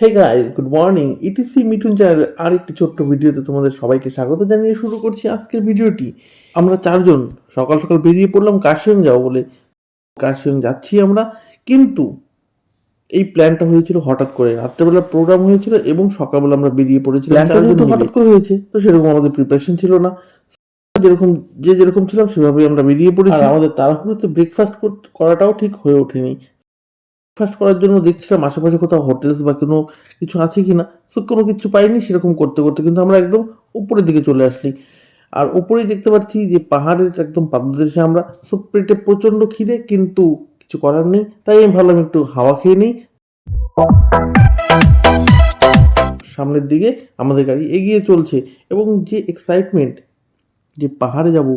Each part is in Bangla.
Hey guys good morning ETC Mithun চ্যানেলের আরেকটি ছোট্ট ভিডিওতে তোমাদের সবাইকে স্বাগত জানিয়ে শুরু করছি আজকের ভিডিওটি। আমরা চারজন সকাল সকাল বেরিয়ে পড়লাম কাশিয়ং যাব বলে কাশিয়ং যাচ্ছি আমরা। কিন্তু এই প্ল্যানটা হয়েছিল হঠাৎ করে। রাত্রেবেলা প্রোগ্রাম হয়েছিল এবং সকালবেলা আমরা বেরিয়ে পড়েছিলাম প্ল্যানটা। হঠাৎ করে হয়েছে। তো সেরকম আমাদের প্রিপারেশন ছিল না। যেরকম যে যেরকম ছিলাম সেভাবেই আমরা বেরিয়ে পড়েছি। আর আমাদের তাড়াহুড়োতে ব্রেকফাস্ট করাটাও ঠিক হয়ে ওঠেনি। ব্রেকফাস্ট করার জন্য দেখছিলাম আশেপাশে কোথাও হোটেলস বা কোনো কিছু আছে কি না তো কোনো কিছু পাইনি, সেরকম করতে করতে কিন্তু আমরা একদম উপরের দিকে চলে আসলি। আর উপরেই দেখতে পাচ্ছি যে পাহাড়ের একদম পাদদেশে আমরা। সো পেটে প্রচণ্ড খিদে, কিন্তু কিছু করার নেই। তাই আমি ভাবলাম একটু হাওয়া খেয়ে নিই। সামনের দিকে আমাদের গাড়ি এগিয়ে চলছে এবং যে এক্সাইটমেন্ট যে পাহাড়ে যাব,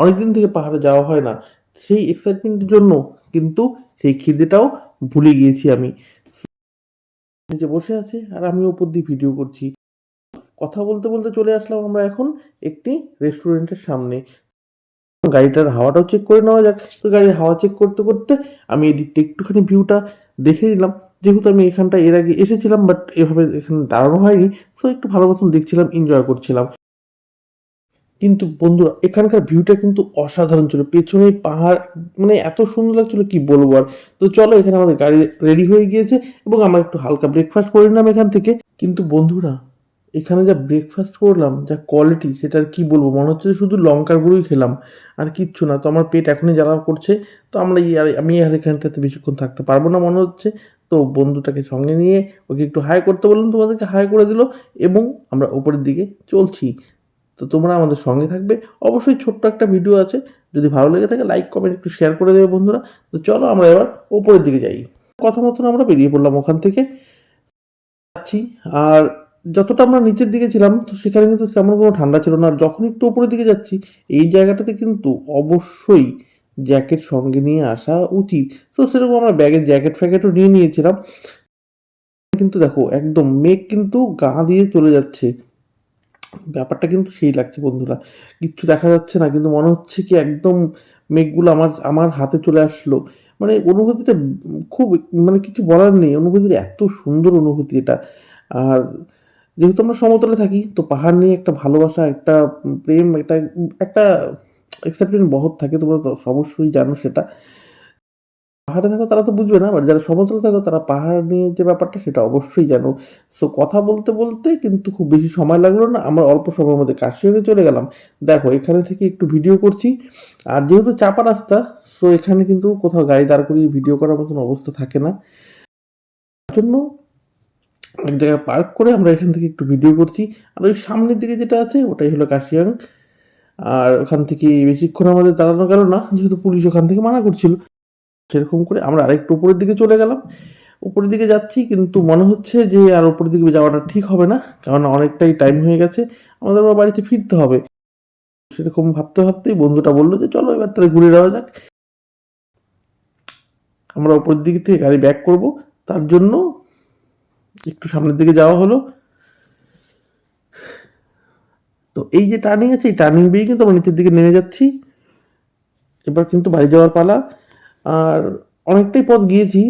অনেকদিন থেকে পাহাড়ে যাওয়া হয় না। সেই এক্সাইটমেন্টের জন্য কিন্তু সেই খিদেটাও ভুলে গিয়েছি আমি। নিচে বসে আছে আর আমি ওপর দিয়ে ভিডিও করছি। কথা বলতে বলতে চলে আসলাম আমরা এখন একটি রেস্টুরেন্টের সামনে। গাড়িটার হাওয়াটাও চেক করে নেওয়া যাক। তো গাড়ির হাওয়া চেক করতে করতে আমি এদিকটা একটুখানি ভিউটা দেখে নিলাম। যেহেতু আমি এখানটা এর আগে এসেছিলাম বাট এভাবে এখানে দাঁড়ানো হয়নি, তো একটু ভালো মতন দেখছিলাম এনজয় করছিলাম। কিন্তু বন্ধুরা, এখানকার ভিউটা কিন্তু অসাধারণ ছিল। পেছনে পাহাড় মানে এত সুন্দর লাগছিল, কি বলব আর? তো চলো, এখানে আমাদের গাড়ি রেডি হয়ে গিয়েছে এবং আমরা একটু হালকা ব্রেকফাস্ট করে নিলাম এখান থেকে। কিন্তু বন্ধুরা, এখানে যা ব্রেকফাস্ট করলাম, যা কোয়ালিটি সেটা আর কি বলব? মনে হচ্ছে শুধু লঙ্কার গুঁড়োই খেলাম, আর কিচ্ছু না। তো আমার পেট এখনই জ্বালা করছে, তো আমরা আর, আমি আর এখানটাতে বেশিক্ষণ থাকতে পারব না মনে হচ্ছে। তো বন্ধুটাকে সঙ্গে নিয়ে ওকে একটু হাই করতে বললাম, তোমাদেরকে হাই করে দিল এবং আমরা উপরের দিকে চলছি। তো তোমরা আমাদের সঙ্গে থাকবে। অবশ্যই ছোট্ট একটা ভিডিও আছে। যদি ভালো লেগে থাকে লাইক কমেন্ট একটু শেয়ার করে দেবে বন্ধুরা। তো চলো আমরা এবার ওপরের দিকে যাই। কথা মতন আমরা বেরিয়ে পড়লাম ওখান থেকে। যাচ্ছি। আর যতটা আমরা নিচের দিকে ছিলাম, তো সেখানে কিন্তু তেমন কোনো ঠান্ডা ছিল না। আর যখন একটু উপরের দিকে যাচ্ছি, এই জায়গাটাতে কিন্তু অবশ্যই জ্যাকেট সঙ্গে নিয়ে আসা উচিত। তো সেরকম আমরা ব্যাগের জ্যাকেট ফ্যাকেটও নিয়ে নিয়েছিলাম। কিন্তু দেখো, একদম মেঘ কিন্তু গা দিয়ে চলে যাচ্ছে। ব্যাপারটা কিন্তু সেই লাগছে বন্ধুরা। কিচ্ছু দেখা যাচ্ছে না, কিন্তু মনে হচ্ছে কি একদম মেঘগুলো আমার আমার হাতে চলে আসলো। মানে অনুভূতিটা খুব মানে কিছু বলার নেই, অনুভূতির এত সুন্দর অনুভূতি এটা। আর যেহেতু আমরা সমতলে থাকি, তো পাহাড় নিয়ে একটা ভালোবাসা, একটা প্রেম, একটা একটা এক্সাইটমেন্ট বহুত থাকে, তোমরা অবশ্যই জানো সেটা। পাহাড়ে থাকো তারা তো বুঝবে না বাট যারা সমতলে থাকো তারা পাহাড় নিয়ে যে ব্যাপারটা সেটা অবশ্যই জানো। সো কথা বলতে বলতে কিন্তু খুব বেশি সময় লাগল না, আমরা অল্প সময়ের মধ্যে কাশিয়ারে চলে গেলাম। দেখো, এখানে থেকে একটু ভিডিও করছি। আর যেহেতু চাপা রাস্তা সো এখানে কিন্তু কোথাও গাড়ি দাঁড় করিয়ে ভিডিও করার মতন অবস্থা থাকে না। তার জন্য এক জায়গায় পার্ক করে আমরা এখান থেকে একটু ভিডিও করছি। আর ওই সামনের দিকে যেটা আছে, ওটাই হলো কাশিয়াং। আর ওখান থেকে বেশিক্ষণ আমাদের দাঁড়ানো গেল না, যেহেতু পুলিশ ওখান থেকে মানা করছিল। সেরকম করে আমরা আরেকটু উপরের দিকে চলে গেলাম। উপরের দিকে যাচ্ছি কিন্তু মনে হচ্ছে যে আর উপরের দিকে যাওয়াটা ঠিক হবে না কারণ অনেকটাই টাইম হয়ে গেছে, আমাদের আবার বাড়িতে ফিরতে হবে। সেরকম ভাবতে ভাবতেই বন্ধুটা বলল যে চলো এবার তাহলে ঘুরে যাওয়া যাক। আমরা উপরের দিক থেকে গাড়ি ব্যাক করব, তার জন্য একটু সামনের দিকে যাওয়া হলো। তো এই যে টার্নিং আছে, এই টার্নিং বেয়ে কিন্তু আমরা নিচের দিকে নেমে যাচ্ছি। এবার কিন্তু বাড়ি যাওয়ার পালা। আর অনেকটাই পথ গিয়েছি।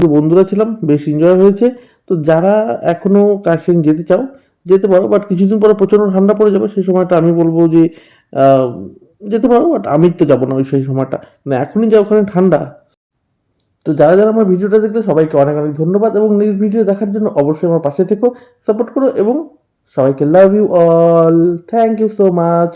বন্ধুরা ছিলাম, বেশ এনজয় হয়েছে। তো যারা এখনও কার্শিং যেতে চাও, যেতে পারো বাট কিছুদিন পরে প্রচণ্ড ঠান্ডা পড়ে যাবে, সেই সময়টা আমি বলব যে যেতে পারো বাট আমি তো যাব না ওই সেই সময়টা। না এখনই যা ওখানে ঠান্ডা। তো যারা যারা আমার ভিডিওটা দেখলে, সবাইকে অনেক অনেক ধন্যবাদ এবং নেক্সট ভিডিও দেখার জন্য অবশ্যই আমার পাশে থেকো সাপোর্ট করো এবং সবাইকে love you all thank you so much